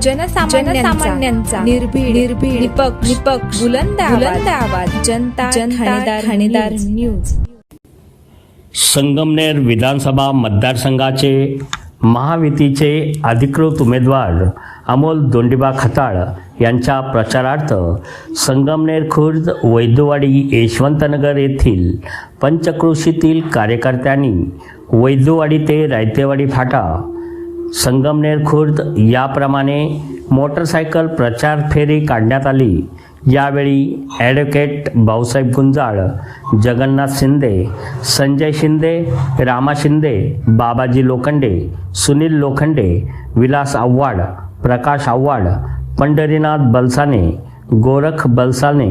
जनसामान्यांचा निर्भीड निर्भीड निपक्ष निपक्ष बुलंद बुलंद आवाज जनता जनता ठाणेदार न्यूज. संगमनेर विधानसभा मतदारसंघाचे महायुतीचे अधिकृत उमेदवार अमोल दोंडीबा खताळ यांच्या प्रचारार्थ संगमनेर खुर्द वैद्यवाडी यशवंतनगर येथील पंचक्रोशीतील कार्यकर्त्यांनी वैद्यवाडी ते रायतेवाडी फाटा संगमनेर खुर्द याप्रमाणे मोटरसायकल प्रचार फेरी काढण्यात आली. यावेळी ॲडव्होकेट भाऊसाहेब गुंजाळ जगन्नाथ शिंदे संजय शिंदे रामा शिंदे बाबाजी लोखंडे सुनील लोखंडे विलास आव्हाड प्रकाश आव्हाड पंढरीनाथ बलसाने गोरख बलसाने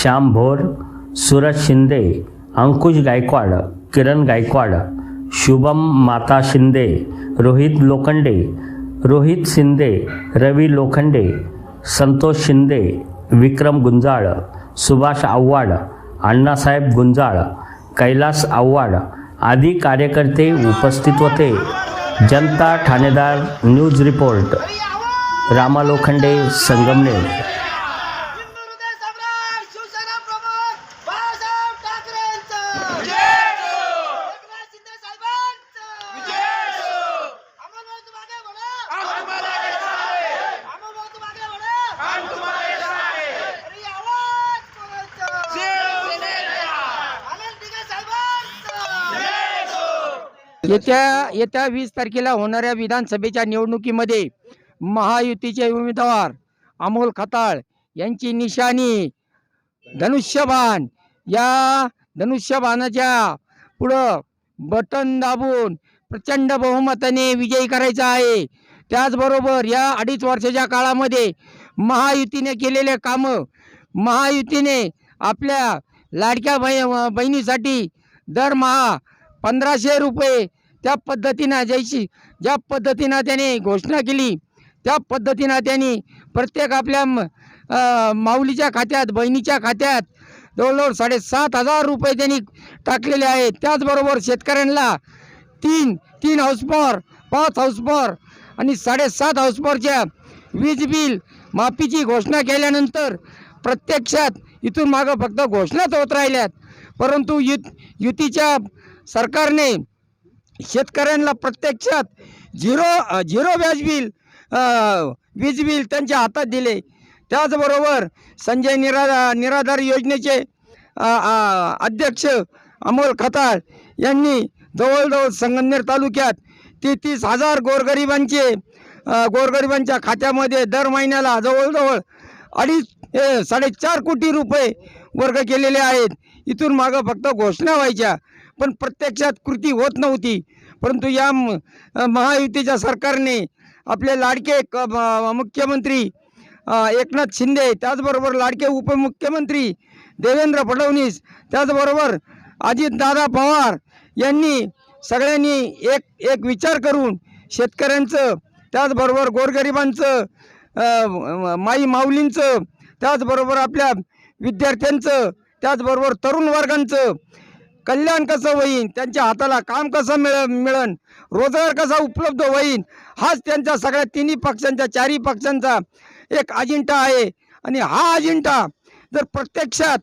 श्याम भोर सूरज शिंदे अंकुश गायकवाड किरण गायकवाड शुभम माता शिंदे रोहित लोखंडे रोहित शिंदे रवी लोखंडे संतोष शिंदे विक्रम गुंजाळ सुभाष आव्हाड अण्णासाहेब गुंजाळ कैलास आव्हाड आदी कार्यकर्ते उपस्थित होते. जनता ठाणेदार न्यूज रिपोर्ट रामा लोखंडे संगमनेर हिंदुहृदय सम्राट शिवसेना प्रमुख बाळासाहेब ठाकरेंचं एकनाथ शिंदे साहेबांचं अमोल भाऊ तुम आगे बढ़ो अमोल भाऊ तुम आगे बढ़ो अरे ये आवाज कोणाचा? आनंद दिघे साहेबांचं येत्या येत्या वीस तारखेला होणाऱ्या विधानसभेच्या निवडणुकीमध्ये महायुतीचे उमेदवार अमोल खताळ यांची निशाणी धनुष्यबाण या धनुष्यबाणाच्या पुढं बटन दाबून प्रचंड बहुमताने विजयी करायचा आहे. त्याचबरोबर या अडीच वर्षाच्या काळामध्ये महायुतीने केलेले कामं महायुतीने आपल्या लाडक्या बहिणीसाठी दरमहा पंधराशे रुपये त्या पद्धतीनं जैशी ज्या पद्धतीनं त्याने घोषणा केली त्या पद्धतीनं त्यांनी प्रत्येक आपल्या म- माऊलीच्या खात्यात बहिणीच्या खात्यात जवळजवळ साडेसात हजार रुपये त्यांनी टाकलेले आहेत. त्याचबरोबर शेतकऱ्यांना तीन तीन हाऊसपॉर पाच हाऊसपॉर आणि साडेसात हाऊसपॉरच्या वीज बिल माफीची घोषणा केल्यानंतर प्रत्यक्षात इथून मागं फक्त घोषणाच होत राहिल्यात. परंतु युत युतीच्या सरकारने शेतकऱ्यांना प्रत्यक्षात झिरो झिरो व्याज बिल वीज बिल त्यांच्या हातात दिले. त्याचबरोबर संजय निरा निराधार योजनेचे अध्यक्ष अमोल खताळ यांनी जवळजवळ संगमनेर तालुक्यात तेहतीस हजार गोरगरिबांचे गोरगरिबांच्या खात्यामध्ये दर महिन्याला जवळजवळ अडीच साडेचार कोटी रुपये वर्ग केलेले आहेत. इथून मागं फक्त घोषणा व्हायच्या. पण प्रत्यक्षात कृती होत नव्हती. परंतु या म- महायुतीच्या सरकारने आपले लाडके क- मुख्यमंत्री एकनाथ शिंदे त्याचबरोबर लाडके उपमुख्यमंत्री देवेंद्र फडणवीस त्याचबरोबर अजितदादा पवार यांनी सगळ्यांनी एक एक विचार करून शेतकऱ्यांचं त्याचबरोबर गोरगरिबांचं माई माऊलींचं त्याचबरोबर आपल्या विद्यार्थ्यांचं त्याचबरोबर तरुण वर्गांचं कल्याण कसं होईन? त्यांच्या हाताला काम कसं मिळ मिळन? रोजगार कसा उपलब्ध होईन? हाच त्यांच्या सगळ्या तिन्ही पक्षांच्या चारही पक्षांचा एक अजिंठा आहे. आणि हा अजिंठा जर प्रत्यक्षात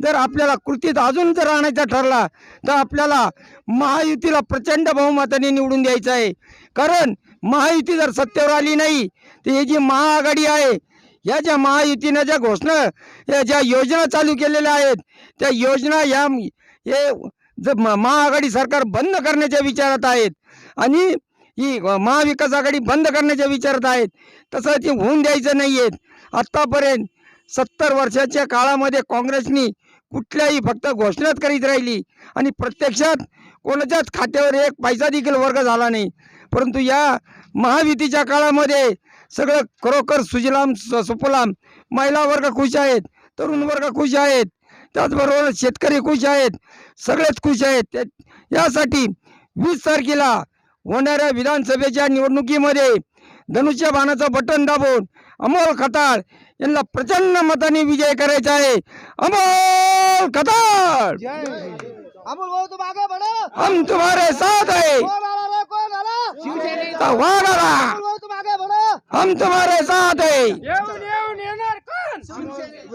जर आपल्याला कृतीत अजून जर आणायचा ठरला तर आपल्याला महायुतीला प्रचंड बहुमताने निवडून द्यायचं आहे. कारण महायुती जर सत्तेवर आली नाही तर ही जी महाआघाडी आहे या ज्या महायुतीनं ज्या घोषणा या ज्या योजना चालू केलेल्या आहेत त्या योजना या हे ज- म- महाआघाडी सरकार बंद करण्याच्या विचारात आहेत आणि ही महाविकास आघाडी बंद करण्याच्या विचारात आहेत तसं ते होऊन द्यायचं नाही आहेत आत्तापर्यंत सत्तर वर्षाच्या काळामध्ये काँग्रेसनी कुठल्याही फक्त घोषणाच करीत राहिली आणि प्रत्यक्षात कोणाच्याच खात्यावर एक पैसा देखील वर्ग झाला नाही. परंतु या महायुतीच्या काळामध्ये सगळं खरोखर सुजलाम सुफलाम महिला वर्ग खुश आहेत तरुण वर्ग खुश आहेत. त्याचबरोबर शेतकरी खुश आहेत सगळेच खुश आहेत. यासाठी वीस तारखेला होणाऱ्या विधानसभेच्या निवडणुकीमध्ये धनुष्यबाणाचं बटन दाबून अमोल खताळ यांना प्रचंड मताने विजय करायचा आहे. अमोल खताळ! अमोल भाऊ तुम आगे बढ़ो हम तुम्हारे साथ है कौन आला रे कौन आला? वाघ आला. अमोल भाऊ तुम आगे बढ़ो हम तुम्हारे साथ है राष्ट्रवादी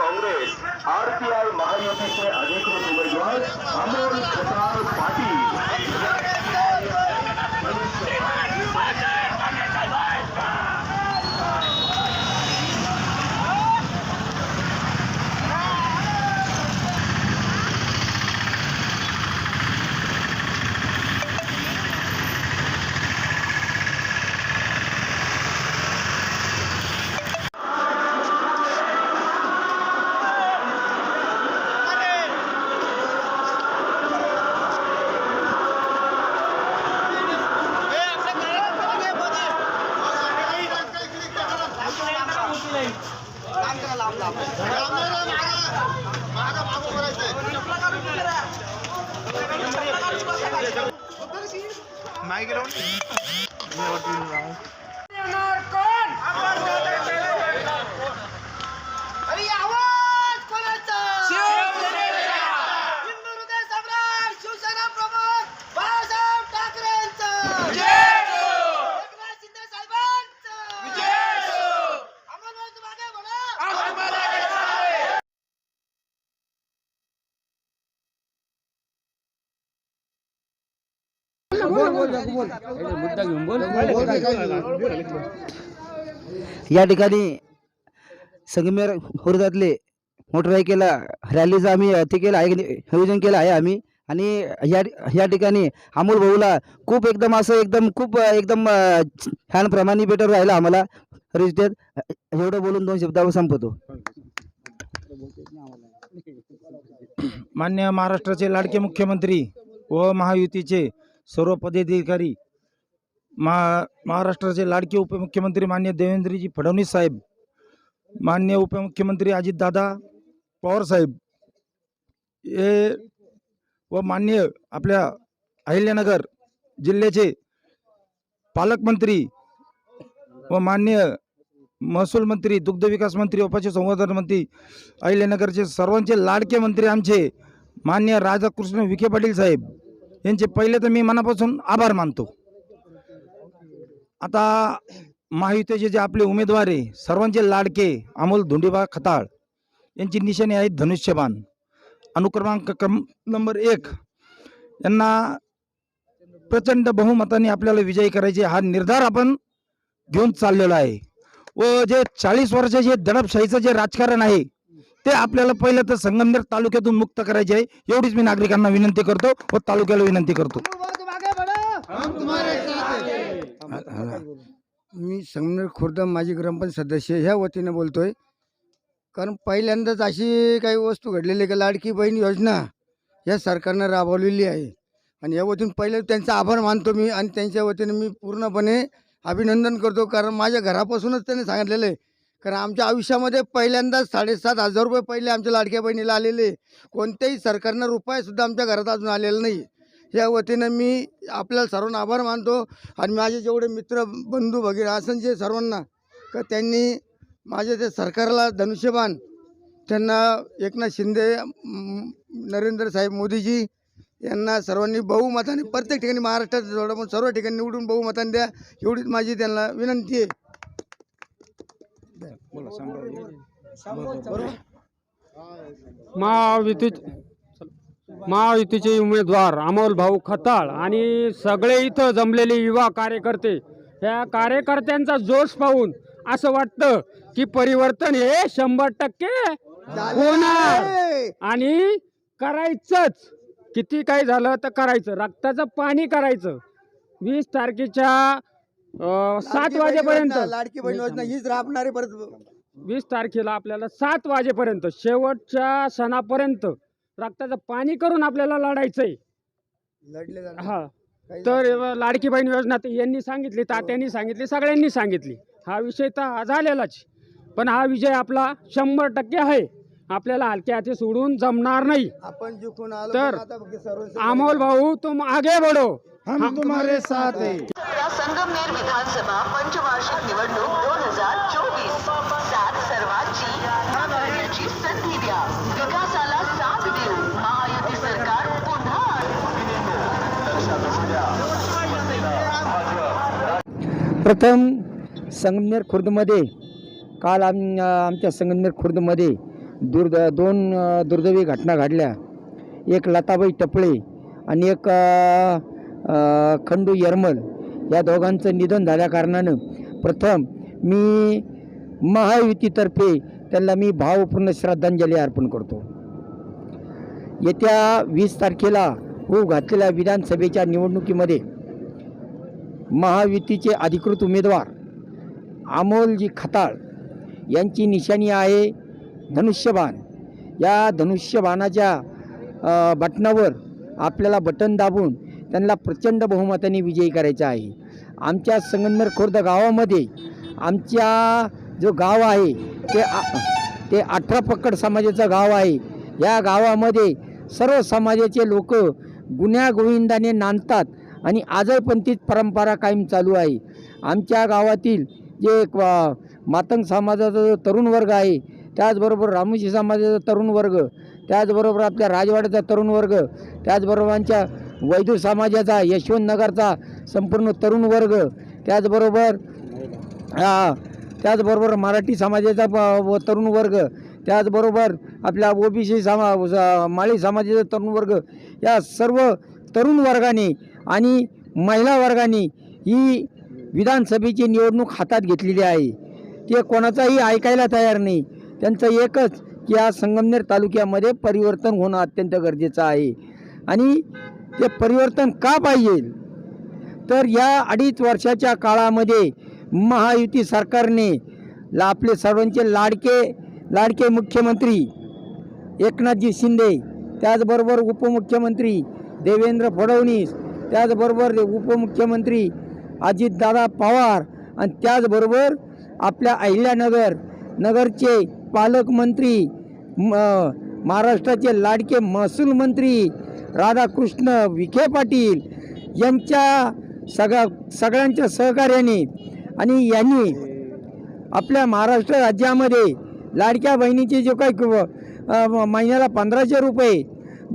काँग्रेस आरपीआय महायुतीचे अधिकृत उमेदवार अमोल खताळ पाटील। हृदय सम्राट शिवसेना प्रमुख बाळासाहेब ठाकरे यांचा एकनाथ शिंदे साहेबांचा अमोल भाऊ, तू मागे बोला या ठिकाणी संगमेर खुर्दातले मोटरसायकलला रॅलीचं आम्ही ते केलं आहे नियोजन केलं आहे आम्ही. आणि या या ठिकाणी अमोल भाऊला खूप एकदम असं एकदम खूप एकदम छान प्रमाणे भेटत राहिलं आम्हाला. रिश्तेत एवढं बोलून दोन शब्दावर संपवतो. मान्य महाराष्ट्राचे लाडके मुख्यमंत्री व महायुतीचे सर्व पदाधिकारी महा महाराष्ट्राचे लाडके उपमुख्यमंत्री मान्य देवेंद्रजी फडणवीस साहेब मान्य उपमुख्यमंत्री अजितदादा पवार साहेब हे व मान्य आपल्या अहिल्यानगर जिल्ह्याचे पालकमंत्री व मान्य महसूल मंत्री दुग्धविकास मंत्री व पशुसंवर्धन मंत्री अहिल्यानगरचे सर्वांचे लाडके मंत्री आमचे मान्य राधाकृष्ण विखे पाटील साहेब यांचे पहिले तर मी मनापासून आभार मानतो. आता महायुतीचे जे आपले उमेदवार आहे सर्वांचे लाडके अमोल धोंडीबा खताळ यांची निशाणी आहे धनुष्यबाण. अनुक्रमांक क्रम नंबर एक यांना प्रचंड बहुमताने आपल्याला विजयी करायचे हा निर्धार आपण घेऊन चाललेलो आहे. व जे चाळीस वर्षाचे दडपशाहीचं जे राजकारण आहे ते आपल्याला पहिलं तर संगमनेर तालुक्यातून मुक्त करायचे आहे एवढीच मी नागरिकांना विनंती करतो व तालुक्याला विनंती करतो. मी संगमनेर खुर्द माजी ग्रामपंचायत सदस्य ह्या वतीने बोलतोय. कारण पहिल्यांदाच अशी काही वस्तू घडलेली आहे की लाडकी बहीण योजना या सरकारनं राबवलेली आहे. आणि या वतीने पहिले त्यांचा आभार मानतो मी आणि त्यांच्या वतीने मी पूर्णपणे अभिनंदन करतो. कारण माझ्या घरापासूनच त्यांनी सांगितलेलं आहे. कारण आमच्या आयुष्यामध्ये पहिल्यांदाच साडेसात हजार रुपये पहिले आमच्या लाडक्या बहिणीला आलेले. कोणत्याही सरकारनं रुपयासुद्धा आमच्या घरात अजून आलेला नाही. या वतीनं मी आपल्याला सर्वांना आभार मानतो आणि माझे जेवढे मित्र बंधू वगैरे असन जे सर्वांना का त्यांनी माझ्या ते सरकारला धनुष्यबाण त्यांना एकनाथ शिंदे नरेंद्र साहेब मोदीजी यांना सर्वांनी बहुमताने प्रत्येक ठिकाणी महाराष्ट्रात जोडा पण सर्व ठिकाणी निवडून बहुमताने द्या एवढीच माझी त्यांना विनंती आहे. महायुती महायुतीचे उमेदवार अमोल भाऊ खताळ आणि सगळे इथं जमलेले युवा कार्यकर्ते ह्या कार्यकर्त्यांचा जोश पाहून असं वाटतं की परिवर्तन हे शंभर टक्के होणार. आणि करायचंच. किती काही झालं तर करायचं. रक्ताचं पाणी करायचं. वीस तारखेच्या अं, सात वाजेपर्यंत. लाडकी बहीण योजना हीच राबणारी परत वीस तारखेला आपल्याला सात वाजेपर्यंत शेवटच्या सणापर्यंत रक्ताचं पाणी करून आपल्याला लढायचंय. लढले जाणार. हा. काही तर लाडकी बहीण योजना तर यांनी सांगितली तात्यांनी सांगितली सगळ्यांनी सांगितली. हा विषय तर हा झालेलाच. पण हा विजय आपला शंभर टक्के आहे. आपल्याला हलक्या हाती सोडून जमणार नाही. आपण जिंकून आलो तर पण आता फक्त सर्व अमोल भाऊ तुम आगे बढ़ो. हम तुम्हारे साथ है. या संगमनेर विधानसभा पंचवार्षिक निवडणूक दोन हजार चोवीस. प्रथम संगमनेर खुर्दमध्ये काल आम आमच्या संगमनेर खुर्दमध्ये दुर्द दोन दुर्दैवी घटना घडल्या. एक लताबाई टपळे आणि एक खंडू यरमल. या दोघांचं निधन झाल्याकारणानं प्रथम मी महायुतीतर्फे त्यांना मी भावपूर्ण श्रद्धांजली अर्पण करतो. येत्या वीस तारखेला होऊ घातलेल्या विधानसभेच्या निवडणुकीमध्ये महायुतीचे अधिकृत उमेदवार अमोलजी खताळ यांची निशाणी आहे धनुष्यबाण. या धनुष्यबाणाच्या बटनावर आपल्याला बटन दाबून त्यांना प्रचंड बहुमताने विजयी करायचा आहे. आमच्या संगमनेर खुर्द गावामध्ये आमच्या जो गाव आहे ते आ- ते अठरा पक्कड समाजाचं गाव आहे. या गावामध्ये सर्व समाजाचे लोक गुण्यागोविंदाने नांदतात. आणि आजही पण तीच परंपरा कायम चालू आहे. आमच्या गावातील जे एक, मातंग समाजाचा जो तरुण वर्ग आहे त्याचबरोबर रामोशी समाजाचा तरुण वर्ग त्याचबरोबर आपल्या राजवाड्याचा तरुण वर्ग त्याचबरोबर आमच्या वैदूर समाजाचा यशवंत नगरचा संपूर्ण तरुण वर्ग त्याचबरोबर त्याचबरोबर मराठी समाजाचा प- व तरुण वर्ग त्याचबरोबर आपल्या ओबीसी समा माळी समाजाचा तरुण वर्ग या सर्व तरुण वर्गाने आणि महिला वर्गाने ही विधानसभेची निवडणूक हातात घेतलेली आहे. ते कोणाचाही ऐकायला तयार नाही. त्यांचं एकच की या संगमनेर तालुक्यामध्ये परिवर्तन होणं अत्यंत गरजेचं आहे. आणि ते परिवर्तन का पाहिजे? तर या अडीच वर्षाच्या काळामध्ये महायुती सरकारने ला आपले सर्वांचे लाडके लाडके मुख्यमंत्री एकनाथजी शिंदे त्याचबरोबर उपमुख्यमंत्री देवेंद्र फडणवीस त्याचबरोबर उपमुख्यमंत्री अजितदादा पवार आणि त्याचबरोबर आपल्या अहिल्यानगर नगरचे पालकमंत्री म महाराष्ट्राचे लाडके महसूल मंत्री राधाकृष्ण विखे पाटील यांच्या सगळ्या सगळ्यांच्या सहकार्याने आणि यांनी आपल्या महाराष्ट्र राज्यामध्ये लाडक्या बहिणीचे जे काही महिन्याला पंधराशे रुपये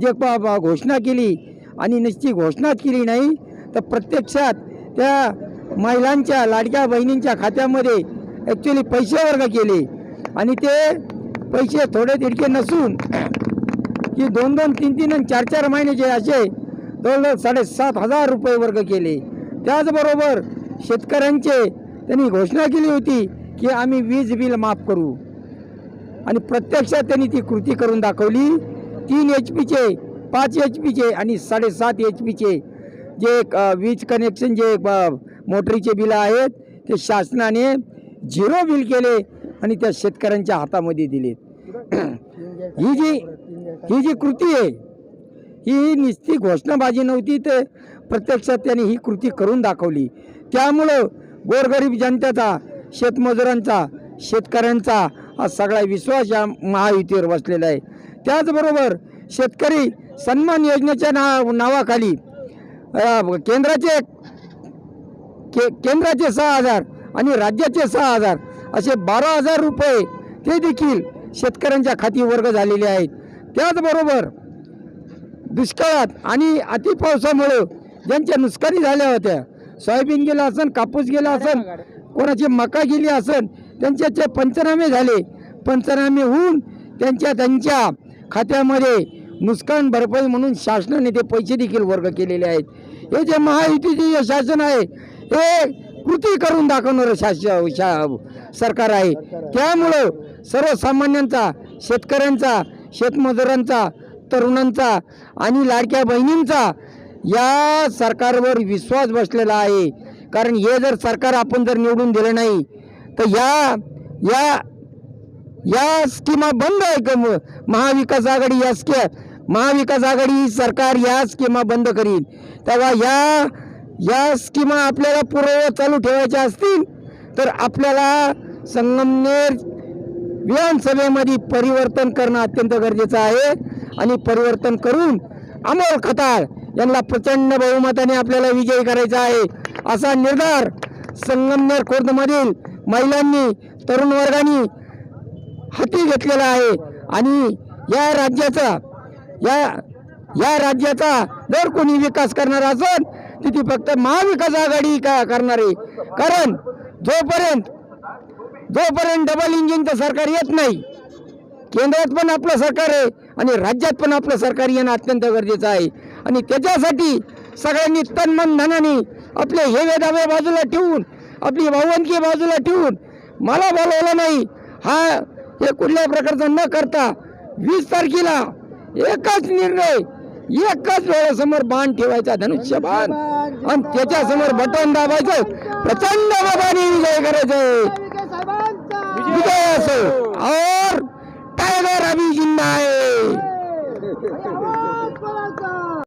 जे प- घोषणा केली आणि नुसती घोषणाच केली नाही तर प्रत्यक्षात त्या महिलांच्या लाडक्या बहिणींच्या खात्यामध्ये ॲक्च्युली पैसे वर्ग केले. आणि ते पैसे थोडे तिडके नसून की दोन दोन तीन तीन आणि चार चार महिन्याचे असे जवळजवळ साडेसात हजार रुपये वर्ग केले. त्याचबरोबर शेतकऱ्यांचे त्यांनी घोषणा केली होती की आम्ही वीज बिल माफ करू. आणि प्रत्यक्षात त्यांनी ती कृती करून दाखवली. तीन एच पीचे पाच एच पीचे आणि साडेसात एच पीचे जे वीज कनेक्शन जे मोटरीचे बिलं आहेत ते शासनाने झिरो बिल केले आणि त्या शेतकऱ्यांच्या हातामध्ये दिले ही जी ही जी कृती आहे ही नुसती घोषणाबाजी नव्हती तर प्रत्यक्षात त्यांनी ही कृती करून दाखवली. त्यामुळं गोरगरीब जनतेचा शेतमजुरांचा शेतकऱ्यांचा हा सगळा विश्वास या महायुतीवर बसलेला आहे. त्याचबरोबर शेतकरी सन्मान योजनेच्या नाव नावाखाली केंद्राचे के केंद्राचे सहा हजार आणि राज्याचे सहा हजार असे बारा हजार रुपये ते देखील शेतकऱ्यांच्या खाती वर्ग झालेले आहेत. त्याचबरोबर दुष्काळात आणि अतिपावसामुळं ज्यांच्या नुकसानी झाल्या होत्या सोयाबीन गेलं असन कापूस गेला असन कोणाची मका गेली असन त्यांच्याचे पंचनामे झाले. पंचनामे होऊन त्यांच्या त्यांच्या खात्यामध्ये नुकसान भरपाई म्हणून शासनाने ते पैसे देखील वर्ग केलेले आहेत. हे जे महायुतीचे जे शासन आहे हे कृती करून दाखवणारं शास शा सरकार आहे. त्यामुळं सर्वसामान्यांचा शेतकऱ्यांचा शेतमजुरांचा तरुणांचा आणि लाडक्या बहिणींचा या सरकारवर विश्वास बसलेला आहे. कारण हे जर सरकार आपण जर निवडून दिलं नाही तर या या या स्कीमा बंद आहे का महाविकास आघाडी या स्के महाविकास आघाडी सरकार या स्कीमा बंद करील. तेव्हा या या स्कीमा आपल्याला पूर्ववत चालू ठेवायच्या असतील तर आपल्याला संगमनेर विधानसभेमध्ये परिवर्तन करणं अत्यंत गरजेचं आहे. आणि परिवर्तन करून अमोल खताळ यांना प्रचंड बहुमताने आपल्याला विजयी करायचा आहे असा निर्धार संगमनेर खुर्दमधील महिलांनी तरुण वर्गाने हाती घेतलेला आहे. आणि या राज्याचा या या राज्याचा जर कोणी विकास करणार असेल तर ती फक्त महाविकास आघाडी का करणार आहे. कारण जोपर्यंत जोपर्यंत डबल इंजिनचं सरकार येत नाही केंद्रात पण आपलं सरकार आहे आणि राज्यात पण आपलं सरकार येणं अत्यंत गरजेचं आहे. आणि त्याच्यासाठी सगळ्यांनी तन मन धनाने आपले हेवे दावे बाजूला ठेवून आपली भावंकी बाजूला ठेवून मला बोलवलं नाही हा हे कुठल्या प्रकारचं न करता वीस तारखेला एकच निर्णय एकच वेळेसमोर बाण ठेवायचा धनुष्य बाण. आणि त्याच्यासमोर बटन दाबायचं प्रचंड बाबाने विजय करायचं. विजय असो और टायगर अभी जिंदा